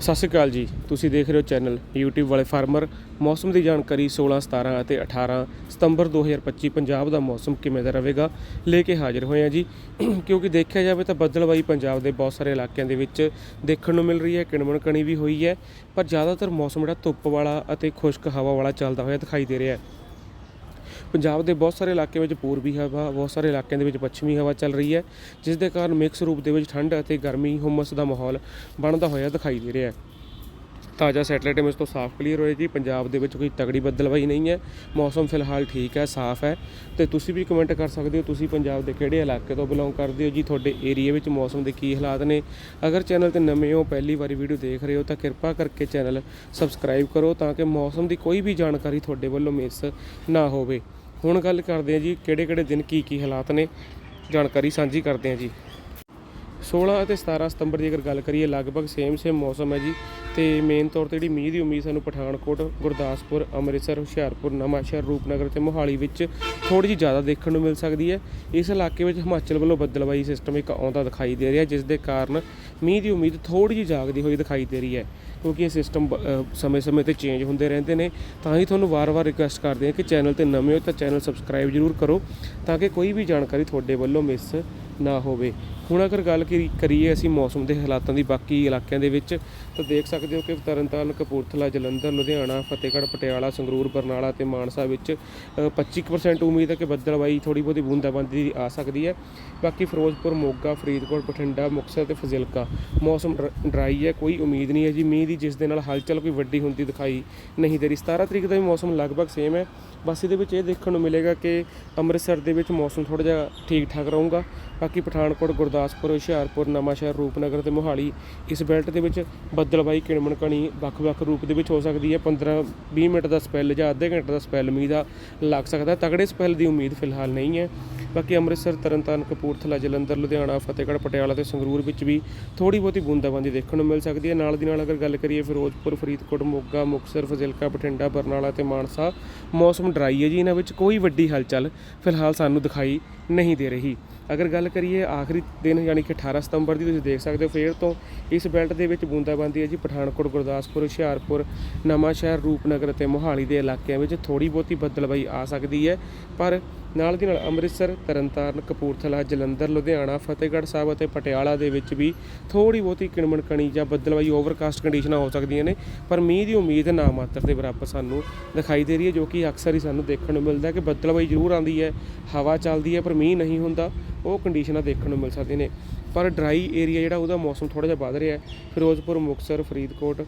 ਸਤਿ ਸ਼੍ਰੀ ਅਕਾਲ ਜੀ। ਤੁਸੀਂ ਦੇਖ ਰਹੇ ਹੋ ਚੈਨਲ YouTube ਵਾਲੇ ਫਾਰਮਰ। ਮੌਸਮ ਦੀ ਜਾਣਕਾਰੀ 16 17 ਅਤੇ 18 ਸਤੰਬਰ 2025 ਪੰਜਾਬ ਦਾ ਮੌਸਮ ਕਿਵੇਂ ਦਾ ਰਹੇਗਾ ਲੈ ਕੇ ਹਾਜ਼ਰ ਹੋਏ ਹਾਂ ਜੀ। ਕਿਉਂਕਿ ਦੇਖਿਆ ਜਾਵੇ ਤਾਂ ਬੱਦਲਬਾਈ ਪੰਜਾਬ ਦੇ ਬਹੁਤ ਸਾਰੇ ਇਲਾਕਿਆਂ ਦੇ ਵਿੱਚ ਦੇਖਣ ਨੂੰ ਮਿਲ ਰਹੀ ਹੈ ਕਿਣਮਣ ਕਣੀ ਵੀ ਹੋਈ ਹੈ। ਪਰ ਜ਼ਿਆਦਾਤਰ ਮੌਸਮ ਜਿਹੜਾ ਧੁੱਪ ਵਾਲਾ ਅਤੇ ਖੁਸ਼ਕ ਹਵਾ ਵਾਲਾ ਚੱਲਦਾ ਹੋਇਆ ਦਿਖਾਈ ਦੇ ਰਿਹਾ ਹੈ। ਪੰਜਾਬ ਦੇ ਬਹੁਤ ਸਾਰੇ ਇਲਾਕਿਆਂ ਵਿੱਚ ਪੂਰਬੀ ਹਵਾ, ਬਹੁਤ ਸਾਰੇ ਇਲਾਕਿਆਂ ਦੇ ਵਿੱਚ ਪੱਛਮੀ ਹਵਾ ਚੱਲ ਰਹੀ ਹੈ, ਜਿਸ ਦੇ ਕਾਰਨ ਮਿਕਸ ਰੂਪ ਦੇ ਵਿੱਚ ਠੰਡ ਅਤੇ ਗਰਮੀ, ਹੁਮਸ ਦਾ ਮਾਹੌਲ ਬਣਦਾ ਹੋਇਆ ਦਿਖਾਈ ਦੇ ਰਿਹਾ ਹੈ। ਤਾਜ਼ਾ ਸੈਟੇਲਾਈਟ ਇਮੇਜ ਤੋਂ ਸਾਫ਼ ਕਲੀਅਰ ਹੋਇਆ ਜੀ। ਪੰਜਾਬ ਦੇ ਵਿੱਚ ਕੋਈ ਤਗੜੀ ਬੱਦਲਬਾਈ ਨਹੀਂ ਹੈ। ਮੌਸਮ ਫਿਲਹਾਲ ਠੀਕ ਹੈ, ਸਾਫ਼ ਹੈ। ਤੇ ਤੁਸੀਂ ਵੀ ਕਮੈਂਟ ਕਰ ਸਕਦੇ ਹੋ, ਤੁਸੀਂ ਪੰਜਾਬ ਦੇ ਕਿਹੜੇ ਇਲਾਕੇ ਤੋਂ ਬਿਲੋਂਗ ਕਰਦੇ ਹੋ ਜੀ? ਤੁਹਾਡੇ ਏਰੀਆ ਵਿੱਚ ਮੌਸਮ ਦੇ ਕੀ ਹਾਲਾਤ ਨੇ? ਅਗਰ ਚੈਨਲ ਤੇ ਨਵੇਂ ਹੋ, ਪਹਿਲੀ ਵਾਰੀ ਵੀਡੀਓ ਦੇਖ ਰਹੇ ਹੋ, ਤਾਂ ਕਿਰਪਾ ਕਰਕੇ ਚੈਨਲ ਸਬਸਕ੍ਰਾਈਬ ਕਰੋ ਤਾਂ ਕਿ ਮੌਸਮ ਦੀ ਕੋਈ ਵੀ ਜਾਣਕਾਰੀ ਤੁਹਾਡੇ ਵੱਲੋਂ ਮਿਸ ਨਾ ਹੋਵੇ। ਹੁਣ ਗੱਲ ਕਰਦੇ ਹਾਂ ਜੀ ਕਿਹੜੇ ਕਿਹੜੇ ਦਿਨ ਕੀ ਕੀ ਹਾਲਾਤ ਨੇ? ਜਾਣਕਾਰੀ ਸਾਂਝੀ ਕਰਦੇ ਹਾਂ ਜੀ। 16 ਅਤੇ 17 ਸਤੰਬਰ ਦੀ ਅਗਰ ਗੱਲ ਕਰੀਏ, ਲਗਭਗ ਸੇਮ ਸੇਮ ਮੌਸਮ ਹੈ ਜੀ। ਤੇ ਮੇਨ ਤੌਰ ਤੇ ਜਿਹੜੀ ਮੀਂਹ ਦੀ ਉਮੀਦ ਸਾਨੂੰ ਪਠਾਨਕੋਟ, ਗੁਰਦਾਸਪੁਰ, ਅੰਮ੍ਰਿਤਸਰ, ਹੁਸ਼ਿਆਰਪੁਰ, ਨਵਾਂਸ਼ਹਿਰ, ਰੂਪਨਗਰ ਤੇ ਮੋਹਾਲੀ ਵਿੱਚ ਥੋੜੀ ਜਿਹੀ ਜ਼ਿਆਦਾ ਦੇਖਣ ਨੂੰ ਮਿਲ ਸਕਦੀ ਹੈ। ਇਸ ਇਲਾਕੇ ਵਿੱਚ ਹਿਮਾਚਲ ਵੱਲੋਂ ਬੱਦਲਬਾਈ ਸਿਸਟਮ ਇੱਕ ਆਉਂਦਾ ਦਿਖਾਈ ਦੇ ਰਿਹਾ, ਜਿਸ ਦੇ ਕਾਰਨ ਮੀਂਹ ਦੀ ਉਮੀਦ ਥੋੜੀ ਜਿਹੀ ਜਾਗਦੀ ਹੋਈ ਦਿਖਾਈ ਦੇ ਰਹੀ ਹੈ ਕਿਉਂਕਿ ਇਹ ਸਿਸਟਮ ਸਮੇਂ-ਸਮੇਂ ਤੇ ਚੇਂਜ ਹੁੰਦੇ ਰਹਿੰਦੇ ਨੇ। ਤਾਂ ਹੀ ਤੁਹਾਨੂੰ ਵਾਰ-ਵਾਰ ਰਿਕੁਐਸਟ ਕਰਦੇ ਹਾਂ ਕਿ ਚੈਨਲ ਤੇ ਨਵੇਂ ਹੋ ਤਾਂ ਚੈਨਲ ਸਬਸਕ੍ਰਾਈਬ ਜ਼ਰੂਰ ਕਰੋ ਤਾਂ ਕਿ ਕੋਈ ਵੀ ਜਾਣਕਾਰੀ ਤੁਹਾਡੇ ਵੱਲੋਂ ਮਿਸ ਨਾ ਹੋਵੇ। ਹੁਣ ਅਗਰ ਗੱਲ ਕੀ- ਕਰੀਏ ਅਸੀਂ ਮੌਸਮ ਦੇ ਹਾਲਾਤਾਂ ਦੀ ਬਾਕੀ ਇਲਾਕਿਆਂ ਦੇ ਵਿੱਚ ਤਾਂ ਦੇਖ ਸਕਦੇ ਹੋ ਕਿ ਤਰਨਤਾਰਨ ਕਪੂਰਥਲਾ ਜਲੰਧਰ ਲੁਧਿਆਣਾ ਫਤਿਹਗੜ੍ਹ ਪਟਿਆਲਾ ਸੰਗਰੂਰ ਬਰਨਾਲਾ ਤੇ ਮਾਨਸਾ ਵਿੱਚ ਅ, 25% ਉਮੀਦ ਹੈ ਕਿ ਬੱਦਲਬਾਈ ਥੋੜੀ ਬਹੁਤੀ ਬੂੰਦਾਬਾਂਦੀ ਦੀ ਆ ਸਕਦੀ ਹੈ। ਬਾਕੀ ਫਿਰੋਜ਼ਪੁਰ ਮੋਗਾ ਫਰੀਦਕੋਟ ਬਠਿੰਡਾ ਮੁਕਤਸਰ ਤੇ ਫਜ਼ਿਲਕਾ ਮੌਸਮ ਡਰਾਈ ਹੈ, ਕੋਈ ਉਮੀਦ ਨਹੀਂ ਹੈ ਜੀ। ਮੀਂਹ ਦੀ ਜਿਸ ਦੇ ਨਾਲ ਹਲਚਲ ਕੋਈ ਵੱਡੀ ਹੁੰਦੀ ਦਿਖਾਈ ਨਹੀਂ ਦੇ ਰਹੀ। 17 ਤਰੀਕ ਦਾ ਵੀ ਮੌਸਮ ਲਗਭਗ ਸੇਮ ਹੈ। ਬਸ ਇਹਦੇ ਵਿੱਚ ਇਹ ਦੇਖਣ ਨੂੰ ਮਿਲੇਗਾ ਕਿ ਅੰਮ੍ਰਿਤਸਰ ਦੇ ਵਿੱਚ ਮੌਸਮ ਥੋੜਾ ਜਿਹਾ ਠੀਕ ਠਾਕ ਰਹੂਗਾ। ਬਾਕੀ ਪਠਾਨਕੋਟ, ਗੁਰਦਾਸਪੁਰ, ਹੁਸ਼ਿਆਰਪੁਰ, ਨਵਾਂਸ਼ਹਿਰ, ਰੂਪਨਗਰ ਤੇ ਮੋਹਾਲੀ ਇਸ ਬੈਲਟ ਦੇ ਵਿੱਚ ਬੱਦਲਬਾਈ ਕਿਣਮਣ ਕਣੀ ਵੱਖ-ਵੱਖ ਰੂਪ ਦੇ ਵਿੱਚ ਹੋ ਸਕਦੀ ਹੈ। 15-20 ਮਿੰਟ ਦਾ ਸਪੈਲ ਜਾਂ ਅੱਧੇ ਘੰਟੇ ਦਾ ਸਪੈਲ ਮੀਂਹ ਦਾ ਲੱਗ ਸਕਦਾ। ਹੈ। ਤਗੜੇ ਸਪੈਲ ਦੀ ਉਮੀਦ ਫਿਲਹਾਲ ਨਹੀਂ ਹੈ। ਬਾਕੀ ਅੰਮ੍ਰਿਤਸਰ, ਤਰਨਤਾਰਨ, ਕਪੂਰਥਲਾ, ਜਲੰਧਰ, ਲੁਧਿਆਣਾ, ਫਤਿਹਗੜ੍ਹ, ਪਟਿਆਲਾ ਤੇ ਸੰਗਰੂਰ ਵਿੱਚ ਵੀ ਥੋੜੀ ਬਹੁਤੀ ਬੂੰਦਾਬਾਂਦੀ ਦੇਖਣ ਨੂੰ ਮਿਲ ਸਕਦੀ ਹੈ। ਨਾਲ ਦੀ ਨਾਲ ਅਗਰ ਗੱਲ ਕਰੀਏ ਫਿਰੋਜ਼ਪੁਰ ਫਰੀਦਕੋਟ, ਮੋਗਾ, ਮੁਕਤਸਰ, ਫਜ਼ਿਲਕਾ, ਬਠਿੰਡਾ, ਬਰਨਾਲਾ ਤੇ ਮਾਨਸਾ ਮੌਸਮ ਡਰਾਈ ਹੈ ਜੀ। ਇਹਨਾਂ ਵਿੱਚ ਕੋਈ ਵੱਡੀ ਹਲਚਲ ਫਿਲਹਾਲ ਸਾਨੂੰ ਦਿਖਾਈ ਨਹੀਂ ਦੇ ਰਹੀ। ਅਗਰ ਗੱਲ ਕਰੀਏ ਆਖਰੀ ਦਿਨ ਯਾਨੀ ਕਿ 18 ਸਤੰਬਰ ਦੀ ਤੁਸੀਂ ਦੇਖ ਸਕਦੇ ਹੋ, ਫੇਰ ਤੋਂ ਇਸ ਬੈਲਟ ਦੇ ਵਿੱਚ ਬੂੰਦਾਬਾਂਦੀ ਹੈ ਜੀ। ਪਠਾਨਕੋਟ, ਗੁਰਦਾਸਪੁਰ, ਹੁਸ਼ਿਆਰਪੁਰ ਨਵਾਂ ਸ਼ਹਿਰ ਰੂਪਨਗਰ ਤੇ ਮੋਹਾਲੀ ਦੇ ਇਲਾਕਿਆਂ ਵਿੱਚ ਥੋੜੀ ਬਹੁਤੀ ਬੱਦਲਬਾਈ ਆ ਸਕਦੀ ਹੈ। ਪਰ ਨਾਲ ਦੀ ਨਾਲ ਅੰਮ੍ਰਿਤਸਰ, ਤਰਨਤਾਰਨ, ਕਪੂਰਥਲਾ, ਜਲੰਧਰ, ਲੁਧਿਆਣਾ, ਫਤਿਹਗੜ੍ਹ ਸਾਹਿਬ ਅਤੇ ਪਟਿਆਲਾ ਦੇ ਵਿੱਚ ਵੀ ਥੋੜੀ ਬਹੁਤੀ ਕਿਣਮਣ ਕਣੀ ਜਾਂ ਬੱਦਲਬਾਈ ਓਵਰਕਾਸਟ ਕੰਡੀਸ਼ਨਾਂ ਹੋ ਸਕਦੀਆਂ ਨੇ, ਪਰ ਮੀਂਹ ਦੀ ਉਮੀਦ ਨਾ ਮਾਤਰ ਦੇ ਬਰਾਬਰ ਸਾਨੂੰ ਦਿਖਾਈ ਦੇ ਰਹੀ ਹੈ, ਜੋ ਕਿ ਅਕਸਰ ਹੀ ਸਾਨੂੰ ਦੇਖਣ ਨੂੰ ਮਿਲਦਾ ਹੈ ਕਿ ਬੱਦਲਬਾਈ ਜ਼ਰੂਰ ਆਉਂਦੀ ਹੈ, ਹਵਾ ਚੱਲਦੀ ਹੈ, ਪਰ ਮੀਂਹ ਨਹੀਂ ਹੁੰਦਾ, ਉਹ ਕੰਡੀਸ਼ਨਾਂ ਦੇਖਣ ਨੂੰ ਮਿਲ ਸਕਦੀਆਂ ਨੇ। ਪਰ ਡਰਾਈ ਏਰੀਆ ਜਿਹੜਾ ਉਹਦਾ ਮੌਸਮ ਥੋੜਾ ਜਿਹਾ ਵੱਧ ਰਿਹਾ ਹੈ, ਫਿਰੋਜ਼ਪੁਰ, ਮੁਕਤਸਰ, ਫਰੀਦਕੋਟ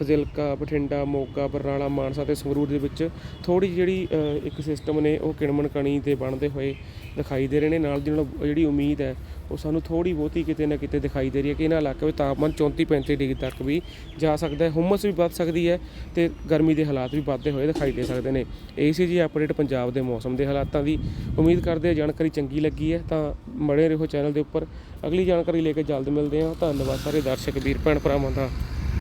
ਫਜ਼ਿਲਕਾ, ਬਠਿੰਡਾ, ਮੋਗਾ, ਬਰਨਾਲਾ, ਮਾਨਸਾ ਤੇ ਸੰਗਰੂਰ ਦੇ ਵਿੱਚ ਥੋੜੀ ਜਿਹੜੀ ਇੱਕ ਸਿਸਟਮ ਨੇ ਉਹ ਕਿਣਮਣ ਕਣੀ ਤੇ ਬਣਦੇ ਹੋਏ ਦਿਖਾਈ ਦੇ ਰਹੇ ਨੇ। ਨਾਲ ਦੀ ਨਾਲ ਜਿਹੜੀ ਉਮੀਦ ਹੈ, ਉਹ ਸਾਨੂੰ ਥੋੜੀ ਬਹੁਤੀ ਕਿਤੇ ਨਾ ਕਿਤੇ ਦਿਖਾਈ ਦੇ ਰਹੀ ਹੈ ਕਿ ਇਹਨਾਂ ਇਲਾਕੇ ਵਿੱਚ ਤਾਪਮਾਨ 34 35 ਡਿਗਰੀ ਤੱਕ ਵੀ ਜਾ ਸਕਦਾ ਹੈ। ਹੁਮਸ ਵੀ ਵੱਧ ਸਕਦੀ ਹੈ ਤੇ ਗਰਮੀ ਦੇ ਹਾਲਾਤ ਵੀ ਵੱਧਦੇ ਹੋਏ ਦਿਖਾਈ ਦੇ ਸਕਦੇ ਨੇ। ਇਹ ਸੀ ਜੀ ਅਪਡੇਟ ਪੰਜਾਬ ਦੇ ਮੌਸਮ ਦੇ ਹਾਲਾਤਾਂ ਦੀ। ਉਮੀਦ ਕਰਦੇ ਹਾਂ ਜਾਣਕਾਰੀ ਚੰਗੀ ਲੱਗੀ ਹੈ ਤਾਂ ਮੜੇ ਰਹੋ ਚੈਨਲ ਦੇ ਉੱਪਰ। ਅਗਲੀ ਜਾਣਕਾਰੀ ਲੈ ਕੇ ਜਲਦ ਮਿਲਦੇ ਹਾਂ। ਧੰਨਵਾਦ ਸਾਰੇ ਦਰਸ਼ਕ, ਵੀਰ, ਭੈਣ, ਭਰਾਵਾਂ ਦਾ।